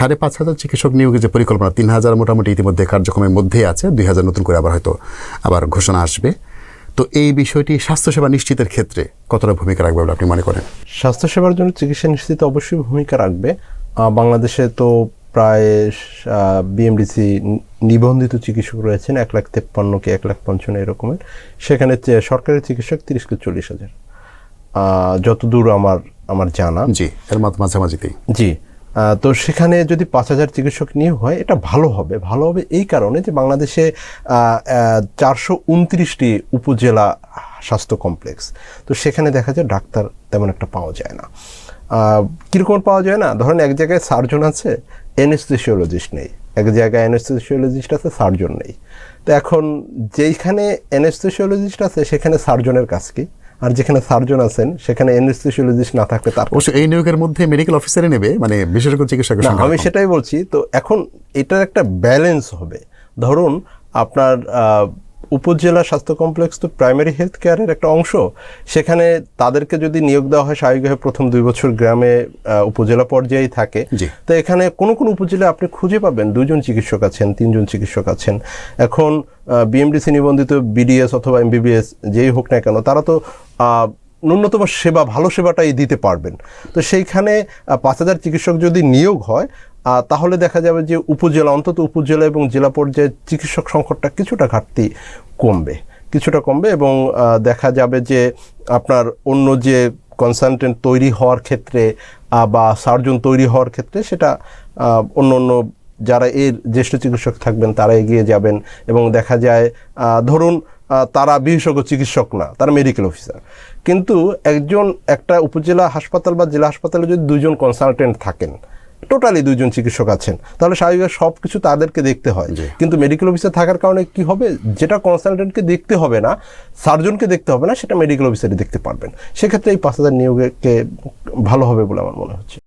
সাড়ে পাঁচ হাজার চিকিৎসক নিয়োগের যে পরিকল্পনা তিন হাজার মোটামুটি ইতিমধ্যে কার্যক্রমের মধ্যেই আছে দুই হাজার নতুন করে আবার হয়তো আবার ঘোষণা আসবে। তো এই বিষয়টি স্বাস্থ্যসেবা নিশ্চিতের ক্ষেত্রে কতটা ভূমিকা রাখবে বলে আপনি মনে করেন? স্বাস্থ্যসেবার জন্য চিকিৎসা নিশ্চিত অবশ্যই ভূমিকা রাখবে। বাংলাদেশে তো প্রায় বিএমডিসি নিবন্ধিত চিকিৎসক রয়েছেন এক লাখ তেপ্পান্ন কি এক লাখ পঞ্চান্ন এরকমের। সেখানে সরকারি চিকিৎসক তিরিশ কে চল্লিশ হাজার। যতদূর আমার আমার জানা। জি এর মাঝামাঝিতেই জি তো সেখানে যদি পাঁচ হাজার চিকিৎসক নিয়োগ হয়, এটা ভালো হবে। ভালো হবে এই কারণে যে বাংলাদেশে চারশো উনত্রিশটি উপজেলা স্বাস্থ্য কমপ্লেক্স। তো সেখানে দেখা যায় ডাক্তার তেমন একটা পাওয়া যায় না। কীরকম পাওয়া যায় না? ধরেন এক জায়গায় সার্জন আছে এনেস্থেসিওলজিস্ট নেই। এক জায়গায় এনেস্থেসিওলজিস্ট আছে, সার্জন নেই। তো এখন যেইখানে এনেস্থেসিওলজিস্ট আছে, সেখানে সার্জনের কাজ কি? আর যেখানে সার্জন আছেন সেখানে এনেস্থেসিওলজিস্ট না থাকলে তার অবশ্য এই নিয়োগের মধ্যে মেডিকেল অফিসারে নেবে মানে বিশেষজ্ঞ চিকিৎসক আমি সেটাই বলছি তো এখন এটার একটা ব্যালেন্স হবে। ধরুন আপনার আহ, উপজেলা স্বাস্থ্য কমপ্লেক্স তো প্রাইমারি হেলথ কেয়ারের একটা অংশ। সেখানে তাদেরকে যদি নিয়োগ দেওয়া হয় স্বাভাবিকভাবে প্রথম দুই বছর গ্রামে উপজেলা পর্যায়েই থাকে। তো এখানে কোন কোন উপজেলায় আপনি খুঁজে পাবেন? দুইজন চিকিৎসক আছেন তিনজন চিকিৎসক আছেন। এখন বিএমডিসি নিবন্ধিত বিডিএস অথবা এমবিবিএস যেই হোক না কেন তারা তো ন্যূনতম সেবা ভালো সেবাটাই দিতে পারবেন। তো সেইখানে পাঁচ হাজার চিকিৎসক যদি নিয়োগ হয় তাহলে দেখা যাবে যে উপজেলা, অন্তত উপজেলা এবং জেলা পর্যায়ে চিকিৎসক সংকটটা কিছুটা ঘাটতি কমবে, কিছুটা কমবে এবং দেখা যাবে যে আপনার অন্য যে কনসালটেন্ট তৈরি হওয়ার ক্ষেত্রে বা সার্জন তৈরি হওয়ার ক্ষেত্রে সেটা অন্য অন্য যারা এর জ্যেষ্ঠ চিকিৎসক থাকবেন তারা এগিয়ে যাবেন এবং দেখা যায় ধরুন তারা বিশেষজ্ঞ চিকিৎসক না, তারা মেডিকেল অফিসার কিন্তু একজন একটা উপজেলা হাসপাতাল বা জেলা হাসপাতালে যদি দুজন কনসালটেন্ট থাকেন টোটালি দুইজন চিকিৎসক আছেন। তাহলে স্বাভাবিক সব কিছু তাদেরকে দেখতে হয়। কিন্তু মেডিকেল অফিসার থাকার কারণে কি হবে? যেটা কনসালটেন্টকে দেখতে হবে না সার্জনকে দেখতে হবে না সেটা মেডিকেল অফিসারে দেখতে পারবেন। সেক্ষেত্রে এই পাঁচ হাজার নিয়োগকে ভালো হবে বলে আমার মনে হচ্ছে।